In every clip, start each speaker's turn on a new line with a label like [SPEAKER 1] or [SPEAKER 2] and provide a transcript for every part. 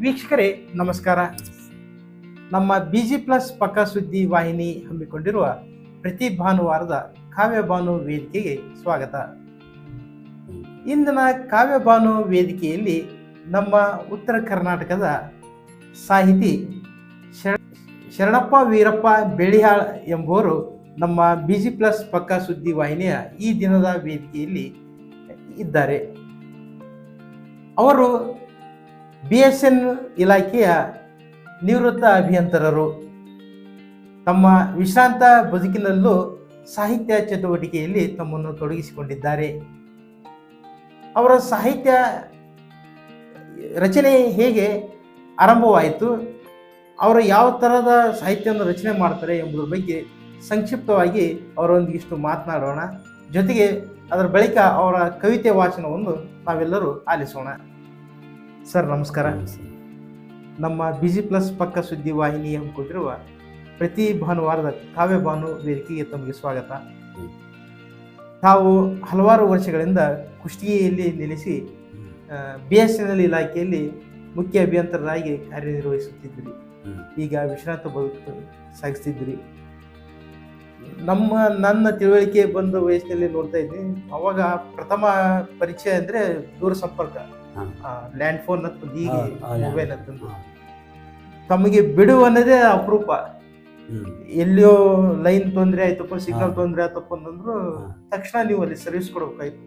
[SPEAKER 1] ವೀಕ್ಷಕರೇ, ನಮಸ್ಕಾರ. ನಮ್ಮ ಬಿ ಜಿ ಪ್ಲಸ್ ಪಕ್ಕ ಸುದ್ದಿ ವಾಹಿನಿ ಹಮ್ಮಿಕೊಂಡಿರುವ ಪ್ರತಿ ಭಾನುವಾರದ ಕಾವ್ಯಭಾನು ವೇದಿಕೆಗೆ ಸ್ವಾಗತ. ಇಂದಿನ ಕಾವ್ಯಭಾನು ವೇದಿಕೆಯಲ್ಲಿ ನಮ್ಮ ಉತ್ತರ ಕರ್ನಾಟಕದ ಸಾಹಿತಿ ಶರಣಪ್ಪ ವೀರಪ್ಪ ಬೆಳಿಹಾಳ್ ಎಂಬುವರು ನಮ್ಮ ಬಿ ಜಿ ಪ್ಲಸ್ ಪಕ್ಕ ಸುದ್ದಿ ವಾಹಿನಿಯ ಈ ದಿನದ ವೇದಿಕೆಯಲ್ಲಿ ಇದ್ದಾರೆ. ಅವರು ಬಿ ಎಸ್ ಎನ್ ಇಲಾಖೆಯ ನಿವೃತ್ತ ಅಭಿಯಂತರರು ತಮ್ಮ ವಿಶ್ರಾಂತ ಬದುಕಿನಲ್ಲೂ ಸಾಹಿತ್ಯ ಚಟುವಟಿಕೆಯಲ್ಲಿ ತಮ್ಮನ್ನು ತೊಡಗಿಸಿಕೊಂಡಿದ್ದಾರೆ. ಅವರ ಸಾಹಿತ್ಯ ರಚನೆ ಹೇಗೆ ಆರಂಭವಾಯಿತು, ಅವರು ಯಾವ ಥರದ ಸಾಹಿತ್ಯವನ್ನು ರಚನೆ ಮಾಡ್ತಾರೆ ಎಂಬುದರ ಬಗ್ಗೆ ಸಂಕ್ಷಿಪ್ತವಾಗಿ ಅವರೊಂದಿಗಿಷ್ಟು ಮಾತನಾಡೋಣ. ಜೊತೆಗೆ ಅದರ ಬಳಿಕ ಅವರ ಕವಿತೆ ವಾಚನವನ್ನು ನಾವೆಲ್ಲರೂ ಆಲಿಸೋಣ. ಸರ್ ನಮಸ್ಕಾರ. ನಮ್ಮ ಬಿಜಿ ಪ್ಲಸ್ ಪಕ್ಕ ಸುದ್ದಿ ವಾಹಿನಿ ಹಮ್ಮಿಕೊಂಡಿರುವ ಪ್ರತಿ ಭಾನುವಾರದ ಕಾವ್ಯ ಭಾನು ವೇದಿಕೆಗೆ ತಮಗೆ ಸ್ವಾಗತ. ತಾವು ಹಲವಾರು ವರ್ಷಗಳಿಂದ ಕುಷ್ಟಿಯಲ್ಲಿ ನೆಲೆಸಿ ಬಿ ಎಸ್ ಎನ್ ಎಲ್ ಇಲಾಖೆಯಲ್ಲಿ ಮುಖ್ಯ ಅಭಿಯಂತರರಾಗಿ ಕಾರ್ಯನಿರ್ವಹಿಸುತ್ತಿದ್ದಿರಿ. ಈಗ ವಿಶ್ರಾಂತ ಬದುಕು ಸಾಗಿಸ್ತಿದ್ದಿರಿ. ನಮ್ಮ ನನ್ನ ತಿಳುವಳಿಕೆ ಬಂದ ವಯಸ್ಸಿನಲ್ಲಿ ನೋಡ್ತಾ ಇದ್ದೀನಿ. ಅವಾಗ ಪ್ರಥಮ ಪರಿಚಯ ಅಂದರೆ ದೂರ ಸಂಪರ್ಕ. ಲ್ಯಾಂಡ್ ಫೋನ್ ಹತ್ತಂದು ಈಗ
[SPEAKER 2] ಹಾ, ಹಾ,
[SPEAKER 1] ಮೊಬೈಲ್ ಹತ್ತಂದು ತಮಗೆ ಬಿಡು ಅನ್ನೋದೇ ಅಪರೂಪ. ಎಲ್ಲಿಯೋ ಲೈನ್ ತೊಂದರೆ ಆಯ್ತಪ್ಪ ಸಿಗ್ನಲ್. ತೊಂದರೆ ಆಯ್ತಪ್ಪ ಅಂತಂದ್ರು ತಕ್ಷಣ ನೀವು ಅಲ್ಲಿ ಸರ್ವಿಸ್ ಕೊಡ್ಬೇಕಾಯ್ತು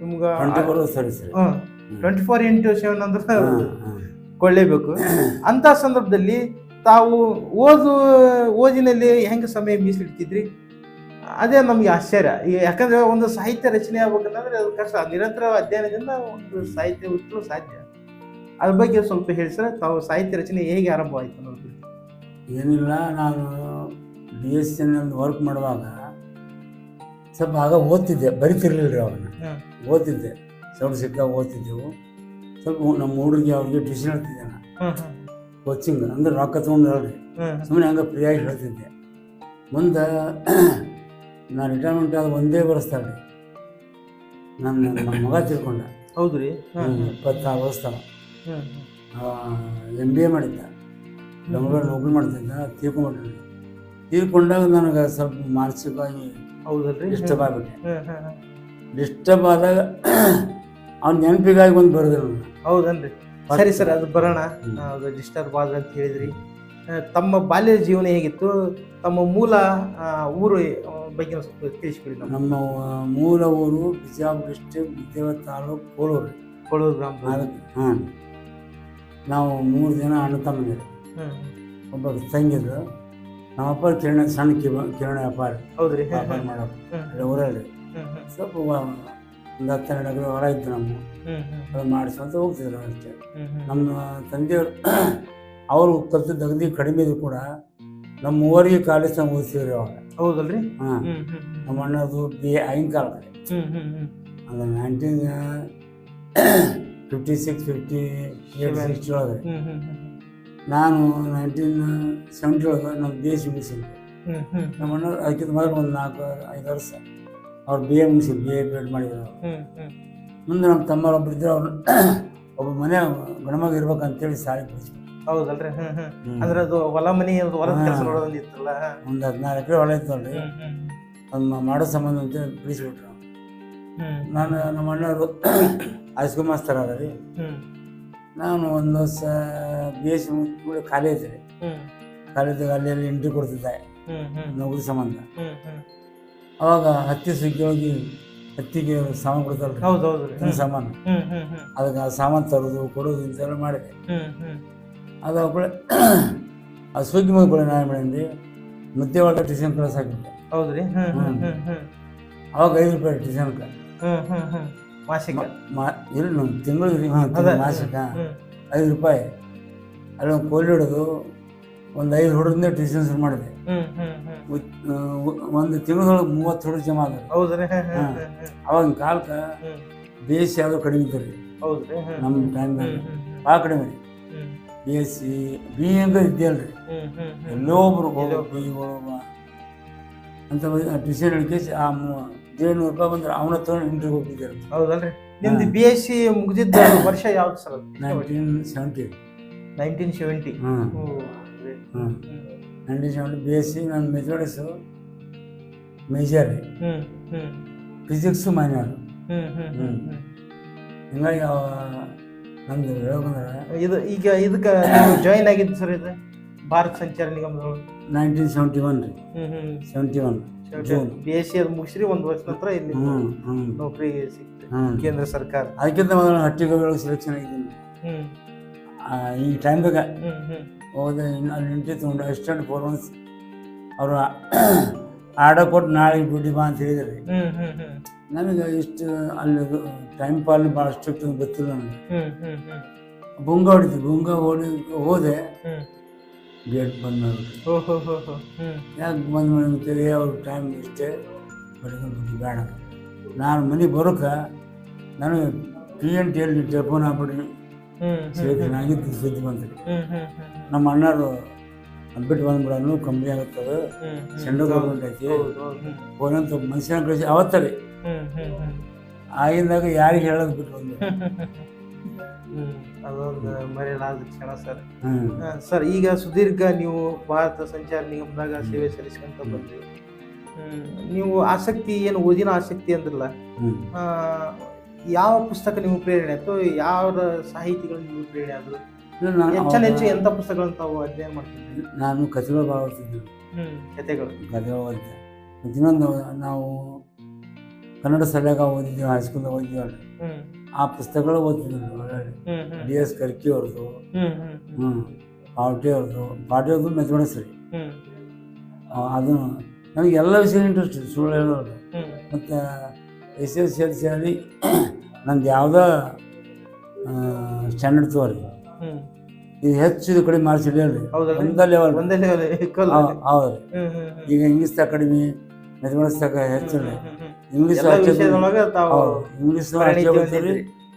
[SPEAKER 2] ನಿಮ್ಗೆ
[SPEAKER 1] ನಿಮ್ಗ
[SPEAKER 2] 24 ಸರಿ ಸರಿ
[SPEAKER 1] ಟ್ವೆಂಟಿ ಫೋರ್ ಇಂಟು ಸೆವೆನ್ ಅಂದ್ರೆ. ಕೊಳ್ಳೇಬೇಕು. ಅಂತ ಸಂದರ್ಭದಲ್ಲಿ ತಾವು ಓದು ಓದಿನಲ್ಲಿ ಹೆಂಗೆ ಸಮಯ ಮೀಸಲಿಡ್ತಿದ್ರಿ? ಅದೇ ನಮ್ಗೆ ಆಶ್ಚರ್ಯ. ಈಗ ಯಾಕಂದ್ರೆ ಒಂದು ಸಾಹಿತ್ಯ ರಚನೆ ಆಗ್ಬೇಕಂತಂದ್ರೆ ಅದು ಕಷ್ಟ. ನಿರಂತರ ಅಧ್ಯಯನದಿಂದ ಒಂದು ಸಾಹಿತ್ಯ ಹುಟ್ಟಲು ಸಾಧ್ಯ. ಅದ್ರ ಬಗ್ಗೆ ಸ್ವಲ್ಪ ಹೇಳಿಸ್ರೆ ತಾವು ಸಾಹಿತ್ಯ ರಚನೆ ಹೇಗೆ ಆರಂಭವಾಯಿತು ಅನ್ನೋದು
[SPEAKER 2] ಏನಿಲ್ಲ ನಾನು ಬಿ ಎಸ್ ಎನ್ ಒಂದು ವರ್ಕ್ ಮಾಡುವಾಗ ಸ್ವಲ್ಪ ಆಗ ಓದ್ತಿದ್ದೆ. ಬರಿತಿರ್ಲಿಲ್ಲ ರೀ ಅವನ್ನ. ಓದ್ತಿದ್ದೆ. ಸೌಂಡ್ ಸಿಕ್ಕ ಓದ್ತಿದ್ದೆವು. ಸ್ವಲ್ಪ ನಮ್ಮ ಹುಡುಗಿ ಅವ್ರಿಗೆ ಟ್ಯೂಷನ್ ಹೇಳ್ತಿದ್ದೆ ನಾನು. ಕೋಚಿಂಗ್ ಅಂದ್ರೆ ರೊಕ್ಕ ತೊಗೊಂಡು ಹೇಳ್ರಿ ಸುಮ್ಮನೆ ಹಂಗೆ ಫ್ರೀಯಾಗಿ ಹೇಳ್ತಿದ್ದೆ. ಮುಂದೆ ನಾನು ರಿಟೈರ್ಮೆಂಟ್ ಆದ ಒಂದೇ ಬರೆಸ್ತಾಳೆ. ನನ್ನ ನನ್ನ ಮಗ ತಿಳ್ಕೊಂಡ.
[SPEAKER 1] ಹೌದು ರೀ
[SPEAKER 2] ಇಪ್ಪತ್ತಾರು
[SPEAKER 1] ವರ್ಷ
[SPEAKER 2] ಎಂ ಬಿ ಎ ಮಾಡಿದ್ದ. ಬೆಂಗಳೂರಲ್ಲಿ ನೌಕರಿ ಮಾಡ್ತಿದ್ದ ತೀರ್ಕೊಂಡು ತೀರ್ಕೊಂಡಾಗ ನನಗೆ ಸ್ವಲ್ಪ ಮಾನಸಿಕವಾಗಿ
[SPEAKER 1] ಹೌದಲ್ರಿ?
[SPEAKER 2] ಡಿಸ್ಟರ್ಬ್ ಆಗ್ಬಿಟ್ಟೆ. ಡಿಸ್ಟರ್ಬ್ ಆದಾಗ ಅವ್ನ ನೆನಪಿಗಾಗಿ ಬಂದು ಬರೆದ್ರು
[SPEAKER 1] ಹೌದನ್ರಿ ಸರಿ ಸರ್ ಅದು ಬರೋಣ. ಅದು ಡಿಸ್ಟರ್ಬ್ ಆದ್ರೆ ಅಂತ ಹೇಳಿದ್ರಿ. ತಮ್ಮ ಬಾಲ್ಯ ಜೀವನ ಹೇಗಿತ್ತು? ತಮ್ಮ ಮೂಲ ಊರು ಬಗ್ಗೆ ಸ್ವಲ್ಪ ತಿಳಿಸ್ಬಿಡಿ ನಮ್ಮ
[SPEAKER 2] ಮೂಲ ಊರು ಬಿಜಾಪುರ ಡಿಸ್ಟ್ರಿಕ್ಟ್ ವಿದ್ಯಾವ ತಾಲೂಕು ಕೋಳೂರು.
[SPEAKER 1] ಕೋಳೂರು ಗ್ರಾಮ
[SPEAKER 2] ಹಾಂ. ನಾವು ಮೂರು ಜನ ಅಣ್ಣ ತಮ್ಮಂದಿರು. ಒಬ್ಬ ತಂಗಿದ್ರು ನಮ್ಮಪ್ಪ ಕಿರಣ ಸಣ್ಣ ಕಿರಣ ವ್ಯಾಪಾರ.
[SPEAKER 1] ಹೌದ್ರಿ.
[SPEAKER 2] ವ್ಯಾಪಾರ ಅಲ್ಲಿ ಊರಲ್ಲಿ. ಸ್ವಲ್ಪ ಒಂದು ಹತ್ತೆರಡು ಎಕರೆ ಹೊರ ಇತ್ತು ನಮ್ಮ ಅದು ಮಾಡಿಸ್ಕೊಂತ ಹೋಗ್ತಿದ್ರು ಅಷ್ಟೇ. ನಮ್ಮ ತಂದೆಯವರು ಅವರು ಕಲ್ತಿದ್ದ ಅಗದಿ ಕಡಿಮೆ ಇದ್ರು ಕೂಡ ನಮ್ಮ ಮೂವರಿಗೆ ಕಾಲೇಜ್ ನಾವು ಓದಿಸಿದ್ರು ಅವಾಗ
[SPEAKER 1] ಹೌದಲ್ರಿ?
[SPEAKER 2] ಹಾಂ. ನಮ್ಮ ಅಣ್ಣದು ಬಿ ಆಗಿನ ಕಾಲ ಕಡೆ
[SPEAKER 1] ಹ್ಮ್, ಹ್ಮ್, ಹ್ಮ್.
[SPEAKER 2] ಅದು nineteen fifty six fifty eight. Sixty ಒಳಗೆ. ನಾನು ನೈನ್ಟೀನ್ ಸೆವೆಂಟಿ ಒಳಗೆ ನಮ್ಮ ಬಿ ಎಸ್ ಸಿ ಮುಗಿಸಿದ್ದೆ. ನಮ್ಮ ಅಣ್ಣ ಅದಕ್ಕಿಂತ ಮೊದಲು ಒಂದು ನಾಲ್ಕು ಐದು ವರ್ಷ ಅವ್ರು ಬಿ ಎ ಮುಗಿಸಿ ಬಿ ಎ ಬಿ ಎಡ್ ಮಾಡಿದ್ರು. ಮುಂದೆ ನಮ್ಮ ತಮ್ಮರೊಬ್ಬರು ಇದ್ರು ಅವ್ರು ಒಬ್ಬ ಮನೆ ಗಣಮಗ ಇರ್ಬೇಕಂತೇಳಿ ಸಾಲಿ ಕಳಿಸ್ಬಿಟ್ಟು
[SPEAKER 1] ಹೌದಲ್ರಿ? ಹ್ಮ್ ಹ್ಮ್. ಅಂದ್ರೆ ಅದು ಹೊಲ ಮನಿ ಅದು ಹೊಲದ ಕೆಲಸ. ನೋಡೋದೊಂದು ಇತ್ತಲ್ಲ
[SPEAKER 2] ಒಂದು ಹದಿನಾರು ಎಕರೆ ಹೊಲ ಇತ್ತು ನೋಡ್ರಿ. ಅದನ್ನ ಮಾಡೋ ಸಂಬಂಧ ಅಂತೇಳಿ ಬಿಡಿಸ್ಬಿಟ್ರು. ನಾನು ನಮ್ಮ ಅಣ್ಣವರು ಹೈಸ್ಕೂಲ್ ಮಾಸ್ತರ್ ಅದ ರೀ ನಾನು ಒಂದು ವರ್ಷ ಬಿ ಎಸ್ ಸಿ ಐತೆ ರೀ ಕಾಲೇಜಿಗೆ ಅಲ್ಲಿ ಅಲ್ಲಿ ಎಂಟ್ರಿ ಕೊಡ್ತಿದ್ದೆ. ನೌಕರಿ ಸಂಬಂಧ. ಅವಾಗ ಹತ್ತಿ ಸುಗ್ಗಿ ಹೋಗಿ ಹತ್ತಿಗೆ ಸಾಮಾನು ಕೊಡ್ತಾರಲ್ಲ
[SPEAKER 1] ಹೌದು
[SPEAKER 2] ಹೌದು. ಸಾಮಾನು. ಅದಕ್ಕೆ ಆ ಸಾಮಾನು ತರೋದು ಕೊಡೋದು ಇಂಥೆಲ್ಲ ಮಾಡಿದೆ.
[SPEAKER 1] ಹ್ಮ್.
[SPEAKER 2] ಅದು ಸುಗ್ಗಿ ಮುಗಿಬಿಡ ನಾನು ಮಾಡಿದ್ವಿ ಮುದ್ದೆ ಒಳಗೆ ಟ್ಯೂಷನ್ ಕ್ಲಾಸ್ ಹಾಕಿದ್ದೆ
[SPEAKER 1] ಹೌದ್ರಿ?
[SPEAKER 2] ಅವಾಗ ಐದು ರೂಪಾಯಿ
[SPEAKER 1] ಟ್ಯೂಷನ್ ಮಾಸಿಕ
[SPEAKER 2] ಮಾ ಇಲ್ಲ
[SPEAKER 1] ತಿಂಗಳು
[SPEAKER 2] ಮಾಸಿಕ ಐದು ರೂಪಾಯಿ. ಅಲ್ಲಿ ಒಂದು ಕೋಲಿ ಹಿಡಿದು ಒಂದು ಐದು ಹುಡುಗರಿಂದ ಟ್ಯೂಷನ್ ಶುರು ಮಾಡಿದೆ. ಒಂದು ತಿಂಗಳೊಳಗೆ ಮೂವತ್ತು ಹುಡುಗ ಜಮಾ ಆದ್ರೆ.
[SPEAKER 1] ಹೌದ್ರಿ?
[SPEAKER 2] ಅವಾಗ ಕಾಲಕ್ಕೆ ಬೇಸಿ ಯಾವುದು ಕಡಿಮೆ ಇತ್ತು ರೀ. ನಮ್ಮ
[SPEAKER 1] ಟೈಮ್
[SPEAKER 2] ಟೈಮ್ದಾಗ
[SPEAKER 1] ಹ್ಮ್. ಹ್ಮ್
[SPEAKER 2] ಭಾಳ ಕಡಿಮೆ ಬಿ ಎಸ್ ಸಿ ಬಿ
[SPEAKER 1] ಹ್ಮ್ ಹ್ಮ್.
[SPEAKER 2] ಎಲ್ಲೋ ಒಬ್ರು ಬಿ. ಅಂತ ಡಿಸೈಡ್ ಹಿಡ್ಕೇಸಿ ಆ ಏಳ್ನೂರು ರೂಪಾಯಿ ಬಂದ್ರೆ ಅವನ ತೊಗೊಂಡು ಇಂಟ್ರಿಗೆ ಹೋಗ್ತಿದ್ದಾರೆ.
[SPEAKER 1] ಹೌದಲ್ರಿ? ನಿಮ್ದು. ಬಿ ಎಸ್ ಸಿ ಮುಗಿದಿದ್ದ ವರ್ಷ ಯಾವ್ದು sir?
[SPEAKER 2] Nineteen seventy
[SPEAKER 1] nineteen seventy
[SPEAKER 2] nineteen seventy B S C ನಾನು ಮೆಥಮೆಟಿಕ್ಸು ಮೇಜರ್ ಫಿಸಿಕ್ಸು ಮೈನರ್ ಹಿಂಗಾಗಿ ನಂದು ಹೇಳ್ಬೇಕಂದ್ರೆ
[SPEAKER 1] ಇದು ಈಗ ಇದಕ್ಕೆ ಜಾಯಿನ್ ಆಗಿದ್ದು ಸರ್ ಇದು? ಭಾರತ ಸಂಚಾರ ನಿಗಮದೊಳಗೆ
[SPEAKER 2] ನೈನ್ಟೀನ್ ಸೆವೆಂಟಿ ಒನ್ ರೀ
[SPEAKER 1] ಹ್ಞೂ
[SPEAKER 2] seventy one
[SPEAKER 1] B S C ಅದು ಮುಗಿಸ್ರಿ ಒಂದು ವರ್ಷ ನಂತರ ಇಲ್ಲಿ
[SPEAKER 2] ಹ್ಞೂ ಹ್ಞೂ
[SPEAKER 1] ನೌಕರಿ ಸಿಕ್ತು ಕೇಂದ್ರ ಸರ್ಕಾರ.
[SPEAKER 2] ಅದಕ್ಕಿಂತ ಮೊದಲು ಹಟ್ಟಿಗೊಳಗೆ ಸೆಲೆಕ್ಷನ್ ಆಗಿದ್ದೀನಿ. ಈ ಟೈಮ್ದಾಗ ಹೋದ ಅಲ್ಲಿ ನಿಂತು ತೊಗೊಂಡು ಅಸಿಸ್ಟೆಂಟ್ ಫೋರ್ ಮಂತ್ಸ್ ಅವರು ಆರ್ಡರ್ ಕೊಟ್ಟು ನಾಳೆ ಡ್ಯೂಟಿ ಬಾ ಅಂತ ಹೇಳಿದ್ರಿ. ನನಗೆ ಇಷ್ಟು ಅಲ್ಲಿ ಟೈಮ್ ಪಾಲ್ ಭಾಳ ಸ್ಟ್ರಿಕ್ಟ್ ಗೊತ್ತಿಲ್ಲ ನನಗೆ. ಬುಂಗ ಹೊಡಿತು ಬುಂಗ ಹೊಡಿ ಹೋದೆ. ಗೇಟ್ ಬಂದ್
[SPEAKER 1] ಹ್ಮ್.
[SPEAKER 2] ಯಾಕೆ ಬಂದ್ ಮಾಡಿ ಅಂತೇಳಿ ಅವ್ರ ಟೈಮ್ ಇಷ್ಟೇ ಬಡ್ಕೊಂಡು ಬೇಡ. ನಾನು ಮನೆ ಬರೋಕೆ ನನಗೆ ಪಿ ಎನ್ ಟಿ ಎಲ್ಲಿ ಟೆಲಿಫೋನ್ ಸೆಲೆಕ್ಷನ್ ಆಗಿದ್ದು ಸುದ್ದಿ ಬಂತು ನಮ್ಮ ಅಣ್ಣರು ಬಿಟ್ಟು ಬಂದ್ಬಿಡೋನು ಕಮ್ಮಿ
[SPEAKER 1] ಹ್ಮ್
[SPEAKER 2] ಸೆಂಟ್ರಲ್ ಗೌರ್ಮೆಂಟ್ ಐತಿ. ಫೋನಂತ ಮನುಷ್ಯನ ಕಳಿಸಿ ಅವತ್ತಲ್ಲಿ ಆಗಿಂದಾಗ ಯಾರಿಗೆ ಹೇಳೋದು ಬಿಟ್ಟು
[SPEAKER 1] ಒಂದು. ಅದೊಂದು ಮರೆಯಲಾದ ಕ್ಷಣ ಸರ್.
[SPEAKER 2] ಹ್ಞೂ
[SPEAKER 1] ಸರ್ ಈಗ ಸುದೀರ್ಘ ನೀವು ಭಾರತ ಸಂಚಾರ ನಿಗಮದಾಗ ಸೇವೆ ಸಲ್ಲಿಸ್ಕೊಂತ ಬಂದ್ರಿ. ನೀವು ಆಸಕ್ತಿ ಏನು ಓದಿನ ಆಸಕ್ತಿ ಅಂದ್ರಲ್ಲ ಯಾವ ಪುಸ್ತಕ ನಿಮ್ಗೆ ಪ್ರೇರಣೆ ಆಯ್ತು? ಯಾವ ಸಾಹಿತಿಗಳು ನಿಮ್ಗೆ ಪ್ರೇರಣೆ ಆದ್ರು? ಹೆಚ್ಚನ ಹೆಚ್ಚು ಎಂಥ ಪುಸ್ತಕಗಳನ್ನು ತಾವು ಅಧ್ಯಯನ ಮಾಡ್ತಿದ್ರಿ?
[SPEAKER 2] ನಾನು ಕಥೆಗಳು ಭಾಳ ಓದ್ತಿದ್ದೆ.
[SPEAKER 1] ಹ್ಮ್. ಕಥೆಗಳು.
[SPEAKER 2] ಕಥೆಗಳು ಮತ್ತು ಇನ್ನೊಂದು ನಾವು ಕನ್ನಡ ಸರಿಯಾಗ ಓದಿದ್ದೀವಿ ಹೈಸ್ಕೂಲ್ ಓದಿದ್ದೀವಲ್ಲ
[SPEAKER 1] ಅಂದ್ರೆ
[SPEAKER 2] ಆ ಪುಸ್ತಕಗಳು ಓದ್ತಿದ್ದೆ ಒಳ್ಳೆ
[SPEAKER 1] ಹ್ಮ್ ಹ್ಮ್.
[SPEAKER 2] ಡಿ ಎಸ್ ಕರ್ಕಿ ಅವ್ರದ್ದು ಹ್ಞೂ ಪಾವಟಿ ಅವ್ರದ್ದು ಪಾವಟಿ ಅವ್ರದ್ದು ಮೆಥಮೆಟಿಕ್ಸ್ ರೀ ಅದು ನನಗೆ ಎಲ್ಲ ವಿಷಯ ಇಂಟ್ರೆಸ್ಟ್ ಸುಳ್ಳು
[SPEAKER 1] ಹೇಳೋದು.
[SPEAKER 2] ಮತ್ತು ಎಸ್ ಎಸ್ ಎಲ್ ಸಿ ಅಲ್ಲಿ ನಂದು ಯಾವುದೋ ಸ್ಟ್ಯಾಂಡರ್ಡ್
[SPEAKER 1] ತೋರಿ.
[SPEAKER 2] ಇದು ಹೆಚ್ಚು ಇದು ಕಡಿಮೆ ಮಾಡಿಸಿ ಹಿಡಿಯಲ್ರಿ
[SPEAKER 1] ಹೌದಲ್ರಿ?
[SPEAKER 2] ಒಂದೇ ಲೆವೆಲ್
[SPEAKER 1] ಒಂದೇ.
[SPEAKER 2] ಹೌದು ಈಗ ಇಂಗ್ಲೀಷ್ ಕಡಿಮೆ ಮೆಥಮೆಟಿಕ್ಸ್ ತಕ ಹೆಚ್ಚು. ಇಂಗ್ಲೀಷ್
[SPEAKER 1] ಎಲ್ಲ ವಿಷಯದೊಳಗ ತಾವು
[SPEAKER 2] ಇಂಗ್ಲೀಷ್.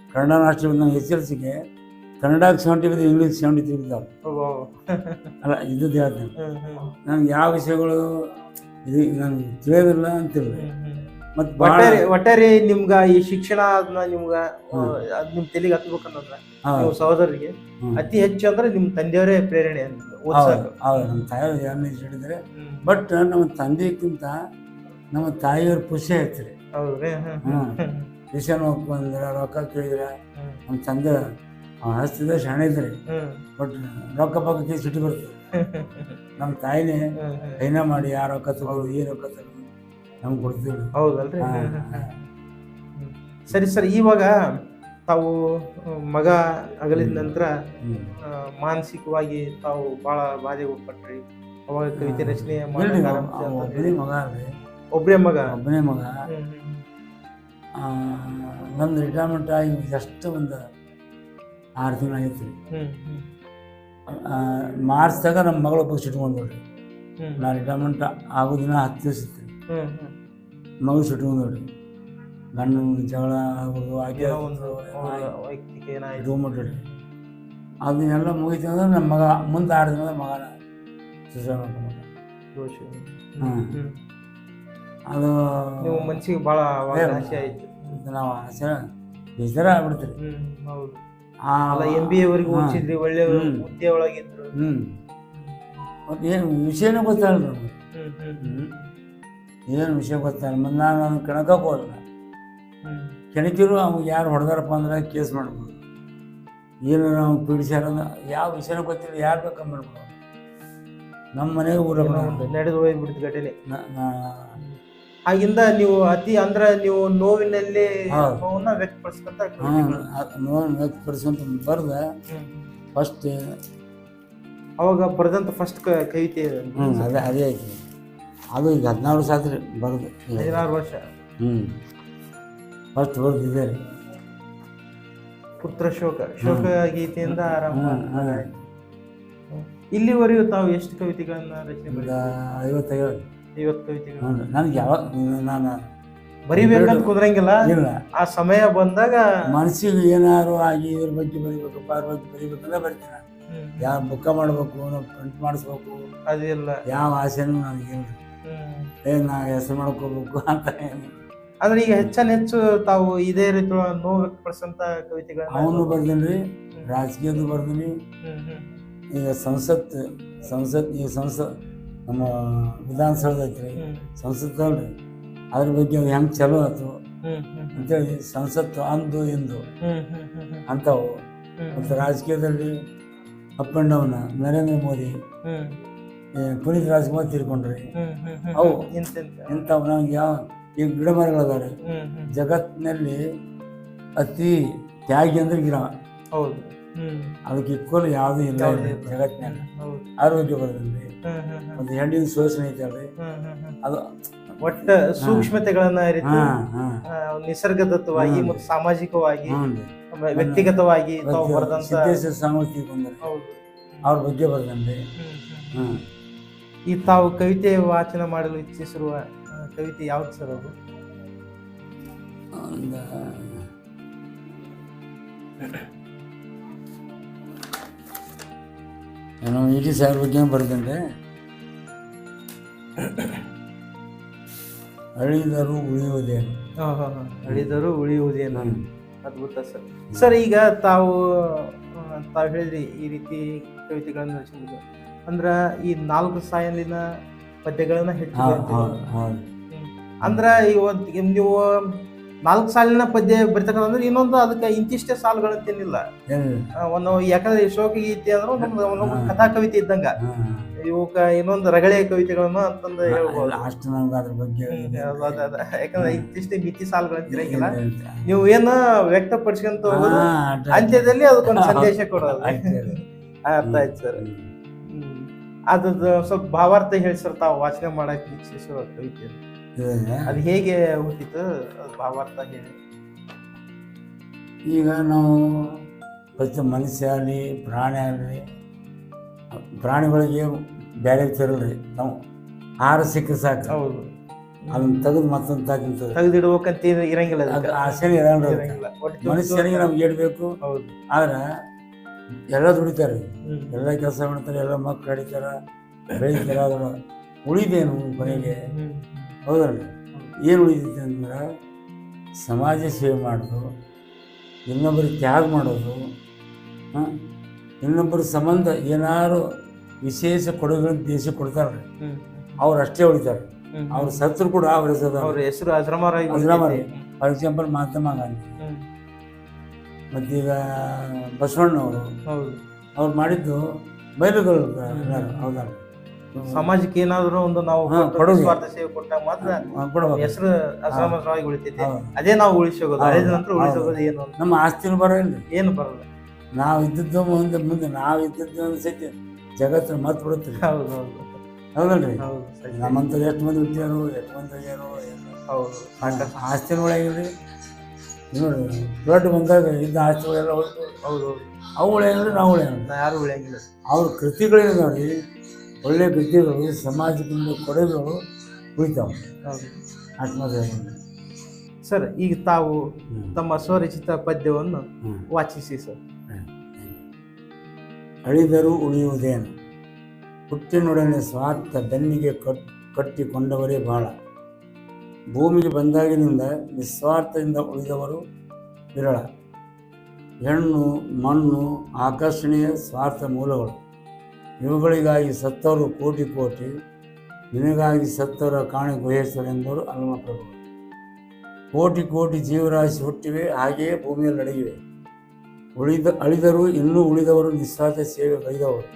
[SPEAKER 2] ಕನ್ನಡ ರಾಷ್ಟ್ರ ಬಂದ ನಾನು ಎಸ್ ಎಲ್ ಸಿಗೆ ಕನ್ನಡಕ್ಕೆ ಸೆವೆಂಟಿ ಬಂದು ಇಂಗ್ಲೀಷ್ ಸೆವೆಂಟಿ ತ್ರೀ ಬಿದ್ದಾವೆ ಅಲ್ಲ ಇದ್ದದ್ದು ಹೇಳ್ತೇನೆ ನನಗೆ ಯಾವ ವಿಷಯಗಳು ಇದು ನನಗೆ ತಿಳಿಯೋದಿಲ್ಲ ಅಂತಿಲ್ಲ. ಮತ್ತು
[SPEAKER 1] ಒಟ್ಟಾರೆ ಒಟ್ಟಾರೆ ನಿಮ್ಗೆ ಈ ಶಿಕ್ಷಣ ಅದನ್ನ ನಿಮ್ಗೆ ಅದು ನಿಮ್ಮ ನಿಮ್ ತಲೆಗೆ ಹತ್ಬೇಕಂತಂದ್ರೆ ನೀವು ಸಹೋದರರಿಗೆ
[SPEAKER 2] ಹ್ಮ್.
[SPEAKER 1] ಅತಿ ಹೆಚ್ಚು ಅಂದ್ರೆ ನಿಮ್ಮ ತಂದೆಯವರೇ ಪ್ರೇರಣೆ ಅಂತ ಓದ್ಸಾಕ.
[SPEAKER 2] ಹೌದು. ನಮ್ಮ ತಾಯಿ ಹೇಳಿದರೆ ಬಟ್ ನಮ್ಮ ತಂದೆಗಿಂತ ನಮ್ಮ ತಾಯಿಯವ್ರ ಖುಷಿ ಆಯ್ತು ರೀ
[SPEAKER 1] ಹೌದ್ರಿ ಹ್ಮ್
[SPEAKER 2] ಹ್ಮ್.
[SPEAKER 1] ಹ್ಮ್
[SPEAKER 2] ವಿಷಯ ರೊಕ್ಕ ಕೇಳಿದ್ರ. ನಮ್ಮ ತಂದೆ ಹಸ್ತಿದ ಶಾಣೆ ಇದ್ರಿ. ಬಟ್ ರೊಕ್ಕ ಪಕ್ಕಕ್ಕೆ ಸಿಟ್ಟು ಬರ್ತದೆ ನಮ್ಮ ತಾಯಿನೇ. ಕೈನ ಮಾಡಿ ಯಾರು ರೊಕ್ಕ ತಗೋದು ಈ ರೊಕ್ಕ ತಗೋದು ನಮ್ಗೆ ಕೊಡ್ತೀವಿ
[SPEAKER 1] ಹೌದಲ್ರಿ. ಸರಿ ಸರ್ ಇವಾಗ ತಾವು ಮಗ ಅಗಲಿದ ನಂತರ ಮಾನಸಿಕವಾಗಿ ತಾವು ಬಹಳ ಒಪ್ಪಟ್ರಿ ಅವಾಗ ಕವಿತೆ ರಚನೆ.
[SPEAKER 2] ಮಗ ಅಲ್ರಿ
[SPEAKER 1] ಒಬ್ರೇ ಮಗ?
[SPEAKER 2] ಒಬ್ಬನೇ ಮಗ. ನಂದು ರಿಟೈರ್ಮೆಂಟ್ ಆಗಿ ಎಷ್ಟು ಒಂದು ಆರು ತಿಂಗಳಾಗಿತ್ತು ರೀ.
[SPEAKER 1] ಹ್ಮ್ ಹ್ಮ್.
[SPEAKER 2] ಆ, ಮಾರ್ಚ್ದಾಗ ನಮ್ಮ ಮಗಳು ಒಬ್ಬ ಇಟ್ಕೊಂಡು
[SPEAKER 1] ಹ್ಮ್.
[SPEAKER 2] ನಾ ರಿಟೈರ್ಮೆಂಟ್ ಆಗೋ ದಿನ ಹತ್ತು ದಿವಸ ಇತ್ತು ಮಗಳು ಸುಟ್ಕೊಂಡು ಗಣ್ಣು ಗಂಡನ ಜಗಳ ಆಗೋದು
[SPEAKER 1] ಏನಾಯ್ತು.
[SPEAKER 2] ಇಟ್ಕೊಂಡ್ಬಿಟ್ರಿ ಅದನ್ನೆಲ್ಲ ಮುಗಿತು ಅಂದ್ರೆ ನಮ್ಮ ಮಗ ಮುಂದೆ ಆರು ದಿನದ ಮಗನ ಸುಸೈಡ್ ಮಾಡ್ಕೊಂಡ್ಬಿಟ್ಟ. ಅದು
[SPEAKER 1] ನೀವು ಮನ್ಸಿಗೆ
[SPEAKER 2] ಭಾಳ
[SPEAKER 1] ಆಸೆ ಆಯ್ತು.
[SPEAKER 2] ನಾವು ಆಸೆ ಬೇಜಾರ ಆಗ್ಬಿಡ್ತೀರಿ.
[SPEAKER 1] ಹೌದು.
[SPEAKER 2] ಆ
[SPEAKER 1] ಅಲ್ಲ ಎಂ ಬಿ ಎ ವರೆಗೂ
[SPEAKER 2] ಹಾ.
[SPEAKER 1] ಓದಿಸಿದ್ರಿ ಒಳ್ಳೆ. ಹುದ್ದೆ ಒಳಗಿದ್ರು.
[SPEAKER 2] ಹ್ಞೂ ಏನು ವಿಷಯನೂ ಗೊತ್ತಾಗಲ್ಲ ನಮ್ಗೆ. ಏನು ವಿಷಯ ಗೊತ್ತಾಗಲ್ಲ ಮತ್ತು ನಾನು ಅವ್ನು ಕೆಣಕಕ್ಕೆ ಹೋಗಲ್ಲ ಕೆಣಕಿರು ಅವ್ಗೆ ಯಾರು ಹೊಡೆದಾರಪ್ಪ ಅಂದ್ರೆ ಕೇಸ್ ಮಾಡ್ಬೋದು. ಏನು ನಾವು ಪೀಡಿಸ್ಯಾರ ಯಾವ ವಿಷಯನೂ ಗೊತ್ತಿಲ್ಲ ಯಾರು ಬೇಕಾ ಮಾಡ್ಬೋದು. ನಮ್ಮ ಮನೆಗೆ ಊರ
[SPEAKER 1] ನಡೆದು ಹೋಗ್ಬಿಡ್ತು ಘಟನೆ.
[SPEAKER 2] ನಾ
[SPEAKER 1] ಆಗಿಂದ ನೀವು ಅತಿ ಅಂದ್ರೆ ನೀವು ನೋವಿನಲ್ಲಿ
[SPEAKER 2] ಹೌದು.
[SPEAKER 1] ನೋವನ್ನ ವ್ಯಕ್ತಪಡಿಸ್ಕೊಂತ
[SPEAKER 2] ನೋಡಿ ಬರ್ದ
[SPEAKER 1] ಹ್ಮ್.
[SPEAKER 2] ಫಸ್ಟ್
[SPEAKER 1] ಅವಾಗ ಬರೆದಂತ ಫಸ್ಟ್ ಕವಿತೆ ಇದು.
[SPEAKER 2] ಅದೇ ಅದೇ ಐತಿ ಅದು ಈಗ ಹದಿನಾರು ವರ್ಷ ಆದ್ರೆ ಬರ್ದು
[SPEAKER 1] ಹದಿನಾರು ವರ್ಷ
[SPEAKER 2] ಹ್ಞೂ ಫಸ್ಟ್ ಬರ್ದಿದೆ ರೀ
[SPEAKER 1] ಪುತ್ರ ಶೋಕ ಶೋಕ ಗೀತೆಯಿಂದ ಆರಂಭ
[SPEAKER 2] ಹ್ಮ್, ಹ್ಮ್.
[SPEAKER 1] ಹ್ಮ್. ಇಲ್ಲಿವರೆಗೂ ತಾವು ಎಷ್ಟು ಕವಿತೆಗಳನ್ನ ರಚನೆ
[SPEAKER 2] ಈಗ
[SPEAKER 1] ಮಾಡಿ
[SPEAKER 2] ಐವತ್ತೈದು
[SPEAKER 1] ಕವಿತೆಗಳು
[SPEAKER 2] ನನಗೆ ಯಾವಾಗ ನಾನು
[SPEAKER 1] ಬರಿಬೇಕಂತ ಕುದ್ರಂಗಿಲ್ಲ.
[SPEAKER 2] ಇಲ್ಲ.
[SPEAKER 1] ಆ ಸಮಯ ಬಂದಾಗ
[SPEAKER 2] ಮನಸ್ಸಿಗೆ ಏನಾರು ಆಗಿ ಇವ್ರ ಬಗ್ಗೆ ಬರಿಬೇಕಪ್ಪ ಅದ್ರ ಬಗ್ಗೆ ಬರಿಬೇಕಂದ್ರೆ ಬರ್ತೀನಿ ಯಾವ ಬುಕ್ಕ ಮಾಡಬೇಕು ನಾವು ಪ್ರಿಂಟ್ ಮಾಡಿಸ್ಬೇಕು.
[SPEAKER 1] ಅದಿಲ್ಲ
[SPEAKER 2] ಯಾವ ಆಸೆನೂ ನನಗೇನು
[SPEAKER 1] ಹ್ಮ್.
[SPEAKER 2] ಏ ನಾ ಹೆಸರು ಮಾಡ್ಕೋಬೇಕು ಅಂತ
[SPEAKER 1] ಆದ್ರೆ ಈಗ ಹೆಚ್ಚನ ಹೆಚ್ಚು ತಾವು ಇದೇ ರೀತಿ ನೋವು ವ್ಯಕ್ತಪಡಿಸಂತ ಕವಿತೆಗಳು
[SPEAKER 2] ಅವನು ಬರ್ದೀನಿ ರೀ
[SPEAKER 1] ಹ್ಮ್.
[SPEAKER 2] ರಾಜಕೀಯದ್ದು ಬರ್ತೀನಿ
[SPEAKER 1] ಹ್ಮ್ ಹ್ಮ್.
[SPEAKER 2] ಈಗ ಸಂಸತ್ ಸಂಸತ್ ಈ ಸಂಸತ್ ನಮ್ಮ ವಿಧಾನಸೌಧ ಐತ್ರಿ ಸಂಸತ್ ಅಲ್ರಿ ಅದ್ರ ಬಗ್ಗೆ ಹೆಂಗೆ ಚಲೋ ಆಯ್ತು ಅಂತೇಳಿ ಸಂಸತ್ತು ಅಂದು
[SPEAKER 1] ಎಂದು
[SPEAKER 2] ಅಂಥವು ಮತ್ತು ರಾಜಕೀಯದಲ್ಲಿ up and down Narendra Modi Puneeth Rajkumar ತೀರ್ಕೊಂಡ್ರಿ. ಅವು. ಇಂಥವು ನಮ್ಗೆ ಯಾವ ಈ ಗಿಡ ಮರಗಳದಾವೆ ಜಗತ್ತಿನಲ್ಲಿ ಅತಿ ತ್ಯಾಗಿ ಅಂದ್ರೆ ಗಿಡ.
[SPEAKER 1] ಹೌದು.
[SPEAKER 2] ಅದಕ್ಕೆ ಇಕ್ವಲ್ ಯಾವುದೂ ಇಲ್ಲ. ಜಗತ್ತಿನಲ್ಲಿ. ಆರೋಗ್ಯ
[SPEAKER 1] ಹ್ಮ್
[SPEAKER 2] ಒಂದು ಹೆಣ್ಣಿನ ಶೋಷಣೆ ಐತೆ
[SPEAKER 1] ಹ್ಮ್ ಹ್ಮ್ ಹ್ಮ್.
[SPEAKER 2] ಅದು
[SPEAKER 1] ಒಟ್ಟ ಸೂಕ್ಷ್ಮತೆಗಳನ್ನ ಅರಿತು ನಿಸರ್ಗದತ್ತವಾಗಿ ಮತ್ತು ಸಾಮಾಜಿಕವಾಗಿ ವ್ಯಕ್ತಿಗತವಾಗಿ ತಾವು ಬರೆದಂತ
[SPEAKER 2] ಸಾಮರ್ಥ್ಯ ಬಂದ್ರೆ ಅವ್ರ ಬಗ್ಗೆ. ಹ್ಞೂ
[SPEAKER 1] ಈ ತಾವು ಕವಿತೆ ವಾಚನ ಮಾಡಲು ಇಚ್ಛಿಸಿರುವ ಕವಿತೆ ಯಾವ್ದು ಸರ್ ಅದು?
[SPEAKER 2] ಏನೋ ಇಡೀ ಸಾವಿರ ಬಗ್ಗೆ ಬರ್ದಂಡೆ ಅಳಿದರು ಉಳಿಯುವುದೇನು?
[SPEAKER 1] ಅಳಿದರು ಉಳಿಯುವುದೇನು. ಅದ್ಭುತ ಸರ್. ಸರ್ ಈಗ ತಾವು ತಾವು ಹೇಳಿದ್ರಿ ಈ ರೀತಿ ಕವಿತೆಗಳನ್ನು ರಚಿಸಿದ್ರು ಅಂದ್ರ ಈ ನಾಲ್ಕು ಸಾಯಲಿನ ಪದ್ಯಗಳನ್ನ ಹೆಚ್ಚು ಅಂದ್ರ ಇವತ್ತು ನೀವು ನಾಲ್ಕು ಸಾಲಿನ ಪದ್ಯ ಬರ್ತಕ್ಕಂಥಂದ್ರೆ ಇನ್ನೊಂದು ಅದಕ್ಕೆ ಇಂತಿಷ್ಟೇ ಸಾಲುಗಳಂತೇನಿಲ್ಲ ತಿನ್ನಿಲ್ಲ ಒಂದು ಯಾಕಂದ್ರೆ ಶೋಕಗೀತೆ ಶೋಕ ಗೀತೆ ಅಂದ್ರೆ ಒಂದೊಂದು ಒಂದೊಂದು ಕಥಾ ಕವಿತೆ ಇದ್ದಂಗ ಇವಕ್ಕ ಇನ್ನೊಂದು ರಗಳೆ ಕವಿತೆಗಳನ್ನು ಅಂತಂದು ಹೇಳ್ಬೋದು.
[SPEAKER 2] ಅಷ್ಟು ನಮ್ಗೆ ಅದ್ರ ಬಗ್ಗೆ.
[SPEAKER 1] ಯಾಕಂದ್ರೆ ಇಂತಿಷ್ಟೇ ಮಿತಿ ಸಾಲುಗಳು ಇರಂಗಿಲ್ಲ. ನೀವು ಏನ ವ್ಯಕ್ತಪಡಿಸ್ಕೊಂತ ಹೋಗೋದು ಅಂತ್ಯದಲ್ಲಿ ಅದಕ್ಕೊಂದು ಸಂದೇಶ ಕೊಡೋದು. ಅರ್ಥ ಆಯ್ತು ಸರ್. ಅದ್ರದ್ದು ಸ್ವಲ್ಪ ಭಾವಾರ್ಥ ಹೇಳಿ ಸರ್ ತಾವು ವಾಚನೆ ಮಾಡಕ್ಕೆ ಕವಿತೆ. ಅದು ಹೇಗೆ ಹುಟ್ಟಿತು? ಭಾವಾರ್ಥ ಹೇಳಿ.
[SPEAKER 2] ಈಗ ನಾವು ಪ್ರತಿ ಮನುಷ್ಯ ಆಗಲಿ ಪ್ರಾಣಿ ಆಗಲಿ ಪ್ರಾಣಿಗಳಿಗೆ ಬೇರೆ ತಿರಲ್ರಿ ನಾವು ಆಹಾರ ಸಿಕ್ಕ ಸಾಕು.
[SPEAKER 1] ಹೌದು.
[SPEAKER 2] ಅದನ್ನ ತೆಗೆದು ಮತ್ತೊಂದು ತಾಕಿಂತದೆ
[SPEAKER 1] ತೆಗೆದಿಡ್ಬೇಕಂತ ಇರಂಗಿಲ್ಲ
[SPEAKER 2] ಅದು ಇರಲ್ಲ
[SPEAKER 1] ಇರಂಗಿಲ್ಲ.
[SPEAKER 2] ಮನುಷ್ಯನಿಗೆ ನಮ್ಗೆ ಇಡಬೇಕು
[SPEAKER 1] ಹೌದು.
[SPEAKER 2] ಆದ್ರೆ ಎಲ್ಲ ದುಡಿತಾರೆ. ಎಲ್ಲ ಕೆಲಸ ಮಾಡ್ತಾರೆ ಎಲ್ಲ ಮಕ್ಕಳು ಅಡಿತಾರ ಬೆಳೀತಾರೆ ಅದ್ರ ಉಳಿದೇನು ಕೊನೆಗೆ
[SPEAKER 1] ಹ್ಮ್.
[SPEAKER 2] ಹೌದಲ್ರಿ ಏನು ಉಳಿದಿದೆ ಅಂದ್ರೆ ಸಮಾಜ ಸೇವೆ ಮಾಡೋದು ಇನ್ನೊಬ್ಬರಿಗೆ ತ್ಯಾಗ ಮಾಡೋದು ಹಾಂ ಇನ್ನೊಬ್ಬರ ಸಂಬಂಧ ಏನಾರು ವಿಶೇಷ ಕೊಡುಗೆಗಳನ್ನು ದೇಶ ಕೊಡ್ತಾರೆ. ಅವ್ರು ಅಷ್ಟೇ ಉಳಿತಾರೆ. ಅವ್ರ ಸತ್ರು ಕೂಡ ಅವ್ರ ಹೆಸರು
[SPEAKER 1] ಅವ್ರ ಹೆಸರು ಅಜರಾಮರಾಗಿ
[SPEAKER 2] ಅಜರಾಮರ.
[SPEAKER 1] ಉಳಿದೈತಿ.
[SPEAKER 2] For example Mahatma Gandhi. ಮತ್ತೀಗ ಬಸವಣ್ಣವರು ಅವ್ರು ಮಾಡಿದ್ದು ಬಯಲುಗಳು ಹೌದಲ್ಲ
[SPEAKER 1] ಸಮಾಜಕ್ಕೆ ಏನಾದ್ರು ಒಂದು ನಾವು
[SPEAKER 2] ಸ್ವಾರ್ಥ
[SPEAKER 1] ಕೊಟ್ಟು. ಸೇವೆ ಕೊಟ್ಟಾಗ ಮಾತ್ರ ಹೆಸರು ಅಜರಾಮರವಾಗಿ ಉಳಿತೈತಿ. ಅದೇ ನಾವು
[SPEAKER 2] ಉಳಿಸೋದು
[SPEAKER 1] ಅದೇ ನಂತರ
[SPEAKER 2] ಹೌದು.
[SPEAKER 1] ಉಳಿಸೋಗೋದು ಏನು
[SPEAKER 2] ನಮ್ಮ ಆಸ್ತಿನೂ ಬರೋಲ್ಲ
[SPEAKER 1] ಏನು ಬರಲ್ಲ.
[SPEAKER 2] ನಾವು ಇದ್ದದ್ದು ಮುಂದೆ ಮುಂದೆ ನಾವು ಇದ್ದದ್ದು ಅನ್ಸೈತಿ. ಜಗತ್ತಿನ ಜಗತ್ತು ಮತ್ ಬಿಡುತ್ತೆ.
[SPEAKER 1] ಹೌದು ಹೌದು.
[SPEAKER 2] ಹೌದಲ್ರಿ. ನಮ್ಮಂತ ಎಷ್ಟು ಮಂದಿ ಹುಟ್ಟ್ಯಾರು ಎಷ್ಟು ಮಂದಿ ಆಗ್ಯಾರೋ.
[SPEAKER 1] ಹೌದು
[SPEAKER 2] ಆಸ್ತಿನ ಒಳಗಿಲ್ರಿ ನೋಡಿ ದೊಡ್ಡ ಬಂದಾಗ ಇದ್ದ ಆಸ್ತಿಗಳೆಲ್ಲ
[SPEAKER 1] ಹೌದು ಹೌದು.
[SPEAKER 2] ಅವು ಉಳಿಯಂದ್ರೆ ನಾವು ಉಳಿಯೋಣ
[SPEAKER 1] ಯಾರು ಉಳಿಯಂಗಿಲ್ಲ.
[SPEAKER 2] ಅವ್ರ ಕೃತಿಗಳೇನು ನೋಡಿ. ಒಳ್ಳೆಯ ವಿದ್ಯೆಗಳು ಸಮಾಜದಿಂದ ಕೊಡುಗೆಗಳು ಉಳಿತಾವೆ. ಹೇಳ್ಬೋದು.
[SPEAKER 1] ಸರ್ ಈಗ ತಾವು. ತಮ್ಮ ಸ್ವರಚಿತ ಪದ್ಯವನ್ನು. ವಾಚಿಸಿ ಸರ್.
[SPEAKER 2] ಅಳಿದರೂ ಉಳಿಯುವುದೇನು? ಹುಟ್ಟಿನೊಡನೆ ಸ್ವಾರ್ಥ ಬೆನ್ನಿಗೆ ಕಟ್ ಕಟ್ಟಿಕೊಂಡವರೇ ಬಹಳ ಭೂಮಿಗೆ ಬಂದಾಗಿನಿಂದ ನಿಸ್ವಾರ್ಥದಿಂದ ಉಳಿದವರು ವಿರಳ. ಹೆಣ್ಣು ಮಣ್ಣು ಆಕರ್ಷಣೀಯ ಸ್ವಾರ್ಥ ಮೂಲಗಳು. ಇವುಗಳಿಗಾಗಿ ಸತ್ತವರು ಕೋಟಿ ಕೋಟಿ, ನಿನಗಾಗಿ ಸತ್ತವರ ಕಾಣೆ ಗುಹೇಶ್ವರೆಂದವರು ಹನುಮಪ್ರಭು. ಕೋಟಿ ಕೋಟಿ ಜೀವರಾಶಿ ಹುಟ್ಟಿವೆ, ಹಾಗೆಯೇ ಭೂಮಿಯಲ್ಲಿ ನಡೆಯಿವೆ ಉಳಿದ, ಅಳಿದರು ಇನ್ನೂ ಉಳಿದವರು ನಿಸ್ವಾರ್ಥ ಸೇವೆ ಬೈದವರು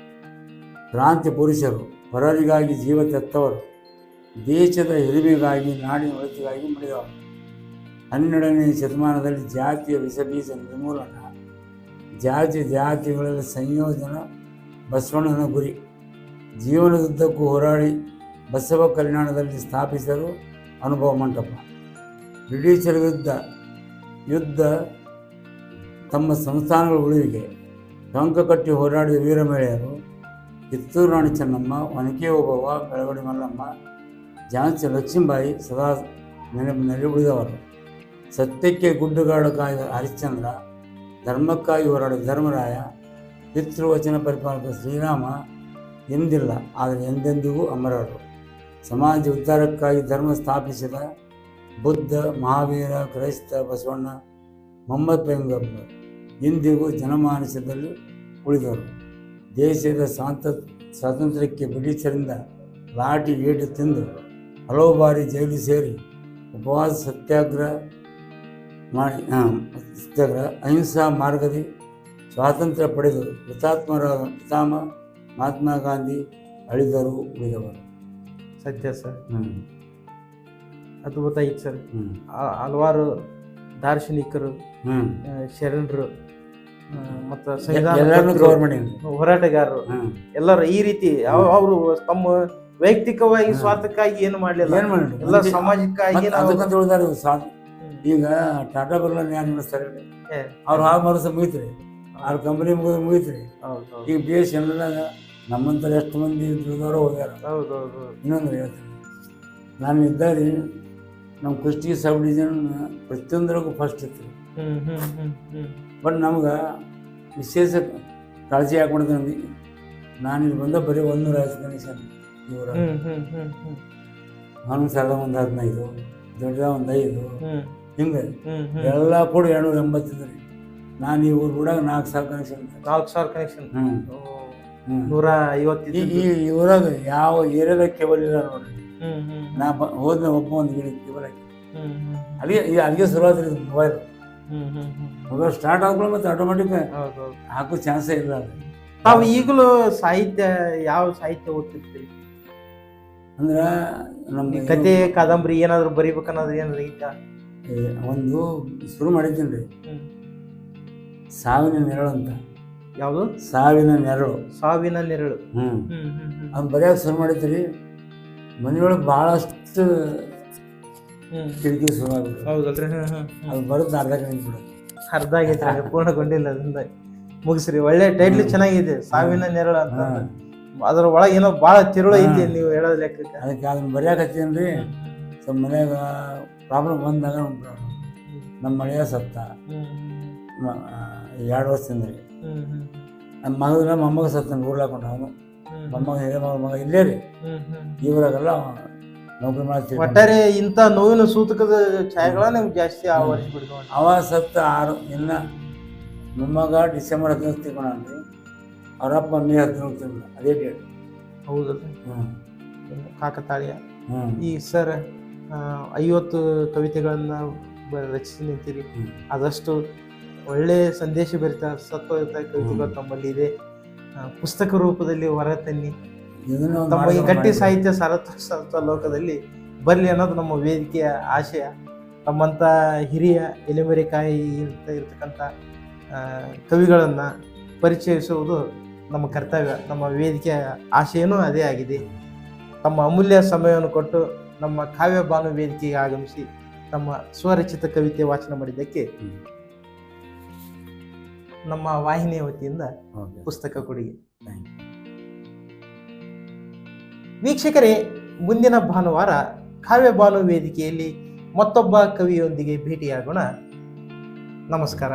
[SPEAKER 2] ಕ್ರಾಂತಿ ಪುರುಷರು, ಪರರಿಗಾಗಿ ಜೀವ ತೆತ್ತವರು. ದೇಶದ ಹಿರಿಮೆಗಾಗಿ ನಾಡಿನ ಒಳಿತಿಗಾಗಿ ಮಡಿದವರು. ಹನ್ನೆರಡನೇ ಶತಮಾನದಲ್ಲಿ ಜಾತಿಯ ವಿಷಬೀಜ ನಿರ್ಮೂಲನ, ಜಾತಿ ಜಾತಿಗಳಲ್ಲಿ ಸಂಯೋಜನ ಬಸವಣ್ಣನ ಗುರಿ. ಜೀವನದುದ್ದಕ್ಕೂ ಹೋರಾಡಿ ಬಸವ ಕಲ್ಯಾಣದಲ್ಲಿ ಸ್ಥಾಪಿಸಲು ಅನುಭವ ಮಂಟಪ. ಬ್ರಿಟಿಷರ ವಿರುದ್ಧ ಯುದ್ಧ ತಮ್ಮ ಸಂಸ್ಥಾನಗಳ ಉಳಿವಿಗೆ ಟೊಂಕ ಕಟ್ಟಿ ಹೋರಾಡಿದ ವೀರ ಮಹಿಳೆಯರು ಕಿತ್ತೂರು ರಾಣಿ ಚೆನ್ನಮ್ಮ ಒನಕೆ ಓಬವ್ವ, ಬೆಳಗಡಿ ಮಲ್ಲಮ್ಮ ಜಾನ್ಸಿ ಲಕ್ಷ್ಮೀಬಾಯಿ ಸದಾ ನೆನಪಿನಲ್ಲಿ ಉಳಿದವರು. ಸತ್ಯಕ್ಕೆ ಗುಡ್ಡುಗಾಡು ಕಾಯ್ದ ಹರಿಶ್ಚಂದ್ರ ಧರ್ಮಕ್ಕಾಗಿ ಹೋರಾಡಿದ ಧರ್ಮರಾಯ ಪಿತೃವಚನ ಪರಿಪಾಲಕ ಶ್ರೀರಾಮ ಎಂದಿಲ್ಲ, ಆದರೆ ಎಂದೆಂದಿಗೂ ಅಮರರು. ಸಮಾಜ ಉದ್ಧಾರಕ್ಕಾಗಿ ಧರ್ಮ ಸ್ಥಾಪಿಸಿದ ಬುದ್ಧ, ಮಹಾವೀರ, ಕ್ರೈಸ್ತ, ಬಸವಣ್ಣ ಮೊಹಮ್ಮದ್ ಪೈಗಂಬರ್ ಇಂದಿಗೂ ಜನಮಾನಸದಲ್ಲಿ ಉಳಿದವರು ದೇಶದ ಸ್ವಾತ ಸ್ವಾತಂತ್ರ್ಯಕ್ಕೆ ಬ್ರಿಟಿಷರಿಂದ ಲಾಠಿ ಏಟು ತಿಂದು ಹಲವು ಬಾರಿ ಜೈಲು ಸೇರಿ ಉಪವಾಸ ಸತ್ಯಾಗ್ರಹ ಮಾಡಿ ಸತ್ಯಾಗ್ರಹ, ಅಹಿಂಸಾ ಮಾರ್ಗದಿ ಸ್ವಾತಂತ್ರ್ಯ ಪಡೆದು ಹುತಾತ್ಮರಾದ ಪಿತಾಮ ಮಹಾತ್ಮ ಗಾಂಧಿ ಅಳಿದರು ಉಳಿದವರು.
[SPEAKER 1] ಸತ್ಯ ಸರ್.
[SPEAKER 2] ಹ್ಞೂ
[SPEAKER 1] ಅದ್ಭುತ ಐತೆ ಸರ್.
[SPEAKER 2] ಹ್ಞೂ
[SPEAKER 1] ಹಲವಾರು ದಾರ್ಶನಿಕರು
[SPEAKER 2] ಹ್ಞೂ
[SPEAKER 1] ಶರಣರು ಮತ್ತು ಸಂವಿಧಾನ ಹೋರಾಟಗಾರರು. ಎಲ್ಲರೂ ಈ ರೀತಿ ಅವರು ತಮ್ಮ ವೈಯಕ್ತಿಕವಾಗಿ ಸ್ವಾರ್ಥಕ್ಕಾಗಿ ಏನು ಮಾಡಲಿಲ್ಲ.
[SPEAKER 2] ಏನು ಮಾಡಿ
[SPEAKER 1] ಎಲ್ಲ ಸಾಮಾಜಿಕವಾಗಿ ನಾವು
[SPEAKER 2] ಅದಕ್ಕಂತ ಉಳಿದಾರೆ ಸ್ವಾ ಈಗ ಟಾಟಾ ಬಿರ್ಲಾ ಯಾರು ನಡೆಸ್ತಾರೆ ಅವ್ರು ಆ ಮರಸ ಮುಗಿತ್ರಿ ಆರು ಕಂಪನಿ ಮುಗಿದು ಮುಗಿತ್ರಿ. ಈಗ ಬಿ ಎಸ್ ಎನ್ದಾಗ ನಮ್ಮಂತರ ಎಷ್ಟು ಮಂದಿ ದುಡಿದವರು ಹೋಗ್ಯಾರ. ಇನ್ನೊಂದು ಹೇಳ್ತೀನಿ. ನಾನು ಇದ್ದಾರೆ ನಮ್ಮ ಕುಸ್ತಿ ಸಬ್ ಡಿವಿಷನ್ ಪ್ರತಿಯೊಂದ್ರಾಗೂ ಫಸ್ಟ್ ಇತ್ತು. ಬಟ್ ನಮ್ಗೆ ವಿಶೇಷ ಕಾಳಜಿ ಹಾಕೊಂಡಿದ್ದೆ ನಮಗೆ ನಾನು ಇಲ್ಲಿ ಬಂದ ಬರೀ ಒಂದು ಐವತ್ತು ಕನೆಕ್ಷನ್ ಇವರ ಹನ್ನೊಂದು ಸಾವಿರದ ಒಂದು ಹದಿನೈದು ದೊಡ್ಡ ಒಂದು ಐದು. ಹಿಂಗೆ. ಎಲ್ಲ ಕೂಡ ಎರಡು ಎಂಬತ್ತಿದ್ರಿ ನಾನು ಈ ಊರು ಕೂಡ ನಾಲ್ಕು ಸಾವಿರ ಕನೆಕ್ಷನ್
[SPEAKER 1] ನಾಲ್ಕು ಸಾವಿರ ಕನೆಕ್ಷನ್ ನೂರ ಐವತ್ತು
[SPEAKER 2] ಈ ಈ ಊರಾಗ ಯಾವ ಏರಿಯಾದಾಗ ಕೇಬಲ್ ಇಲ್ಲ
[SPEAKER 1] ನೋಡಿ
[SPEAKER 2] ನಾ ಬ ಹೋದ್ನ ಒಬ್ಬ ಒಂದು ಗಿಡ ಕೇಬಲ್ ಹಾಕಿ. ಅಲ್ಲಿಗೆ ಈ ಅಲ್ಲಿಗೆ ಶುರುವಾತ್ರಿ ಮೊಬೈಲ್ ಮೊಬೈಲ್ ಸ್ಟಾರ್ಟ್ ಆದ್ಮೇಲೆ ಮತ್ತೆ ಆಟೋಮೆಟಿಕ್ ಹಾಕೋ ಚಾನ್ಸೇ ಇಲ್ಲ ಅದು.
[SPEAKER 1] ತಾವು ಈಗಲೂ ಸಾಹಿತ್ಯ ಯಾವ ಸಾಹಿತ್ಯ ಓದ್ತಿರ್ತೀರಿ
[SPEAKER 2] ಅಂದ್ರೆ
[SPEAKER 1] ನಮ್ಗೆ
[SPEAKER 2] ನಮ್ಮ
[SPEAKER 1] ಕತೆ ಕಾದಂಬರಿ ಏನಾದರೂ ಬರಿಬೇಕನ್ನೋದು ಏನಾದ್ರು
[SPEAKER 2] ಈಗ ಒಂದು ಶುರು ಮಾಡಿದ್ದೀನಿ ರೀ. ಸಾವಿನ ನೆರಳು ಅಂತ.
[SPEAKER 1] ಯಾವುದು?
[SPEAKER 2] ಸಾವಿನ ನೆರಳು.
[SPEAKER 1] ಸಾವಿನ ನೆರಳು.
[SPEAKER 2] ಹ್ಞೂ ಅವ್ನು ಬರೆಯೋಕೆ ಶುರು ಮಾಡಿದ್ರಿ ಮನೆಯೊಳಗೆ ಭಾಳಷ್ಟು ಕಿಟಕಿ ಶುರು ಆಗುತ್ತೆ
[SPEAKER 1] ಹೌದಲ್ರಿ
[SPEAKER 2] ಅದು ಬರುತ್ತೆ ಅರ್ಧ ಗಂಟೆ
[SPEAKER 1] ಅರ್ಧ ಆಗೈತೆ ಪೂರ್ಣಗೊಂಡಿಲ್ಲ ಅದರಿಂದ ಮುಗಿಸ್ರಿ ಒಳ್ಳೆ ಟೈಟ್ಲ್ ಚೆನ್ನಾಗಿದೆ ಸಾವಿನ ನೆರಳು ಅಂತ. ಅದ್ರ ಒಳಗೆ ಏನೋ ಭಾಳ ತಿರುಳು ಐತಿ ನೀವು ಹೇಳೋದ್ ಲೆಕ್ಕಕ್ಕೆ.
[SPEAKER 2] ಅದಕ್ಕೆ ಅದನ್ನ ಬರೆಯಕತ್ತೀನಿ ರೀ ಸ್ವಲ್ಪ ಮನ್ಯಾಗ ಪ್ರಾಬ್ಲಮ್ ಬಂದಾಗ ನಮ್ಮ ಮಳೆಯ ಸತ್ತ. ಎರಡು
[SPEAKER 1] ವರ್ಷ ತಿಂದ್ರಿ.
[SPEAKER 2] ನಮ್ಮ ಮಗನ ಮೊಮ್ಮಗ ಸತ್ತ ಊರ್ಲಾಕೊಂಡು ಅವನು.
[SPEAKER 1] ಹ್ಮ್
[SPEAKER 2] ಮೊಮ್ಮಗ ಹಿರಿಯ ಮಗ ಮಗ ಇಲ್ಲೇ ರೀ. ಇವರಾಗೆಲ್ಲ ನೌಕರಿ ಮಾಡ್ತೀವಿ
[SPEAKER 1] ಒಟ್ಟಾರೆ ಇಂಥ ನೋವಿನ ಸೂತಕದ ಛಾಯೆಗಳ ನಿಮ್ಗೆ ಜಾಸ್ತಿ ಆವರಿಸಿ ಬಿಡ್ಕೊಂಡು.
[SPEAKER 2] ಅವ ಸತ್ತ ಆರು ಇನ್ನ ಮೊಮ್ಮಗ ಡಿಸೆಂಬರ್ ಹದಿನೈದು ತಿಳ್ಕೊಂಡ್ರಿ ಅವರಪ್ಪ ಮೇ ಹದಿನೈದು ತಿಂಗಳ ಅದೇ ಡೇಟ್
[SPEAKER 1] ಹೌದು.
[SPEAKER 2] ಹ್ಞೂ
[SPEAKER 1] ಕಾಕತಾಳಿಯ.
[SPEAKER 2] ಹ್ಞೂ
[SPEAKER 1] ಈ ಸರ್ ಐವತ್ತು ಕವಿತೆಗಳನ್ನು ರಚಿಸಿ ನಿಂತೀರಿ. ಆದಷ್ಟು ಒಳ್ಳೆ ಸಂದೇಶ ಭರಿತ ಸತ್ವಯುತ ಕವಿತೆಗಳು ತಮ್ಮಲ್ಲಿ ಇದೆ. ಪುಸ್ತಕ ರೂಪದಲ್ಲಿ ಹೊರತನ್ನಿ
[SPEAKER 2] ತನ್ನಿ.
[SPEAKER 1] ತಮ್ಮ ಈ ಗಟ್ಟಿ ಸಾಹಿತ್ಯ ಸರತ್ವ ಸತ್ವ ಲೋಕದಲ್ಲಿ ಬರಲಿ ಅನ್ನೋದು ನಮ್ಮ ವೇದಿಕೆಯ ಆಶಯ. ತಮ್ಮಂಥ ಹಿರಿಯ ಎಲೆಮರೆಕಾಯಿ ಇರ್ತ ಇರ್ತಕ್ಕಂಥ ಕವಿಗಳನ್ನು ಪರಿಚಯಿಸುವುದು ನಮ್ಮ ಕರ್ತವ್ಯ. ನಮ್ಮ ವೇದಿಕೆಯ ಆಶಯನೂ ಅದೇ ಆಗಿದೆ. ತಮ್ಮ ಅಮೂಲ್ಯ ಸಮಯವನ್ನು ಕೊಟ್ಟು ನಮ್ಮ ಕಾವ್ಯ ಭಾನು ವೇದಿಕೆಗೆ ಆಗಮಿಸಿ ತಮ್ಮ ಸ್ವರಚಿತ ಕವಿತೆ ವಾಚನ ಮಾಡಿದ್ದಕ್ಕೆ. ನಮ್ಮ ವಾಹಿನಿಯ ವತಿಯಿಂದ ಪುಸ್ತಕ ಕೊಡುಗೆ. ವೀಕ್ಷಕರೇ ಮುಂದಿನ ಭಾನುವಾರ ಕಾವ್ಯ ಭಾನು ವೇದಿಕೆಯಲ್ಲಿ ಮತ್ತೊಬ್ಬ ಕವಿಯೊಂದಿಗೆ ಭೇಟಿಯಾಗೋಣ. ನಮಸ್ಕಾರ.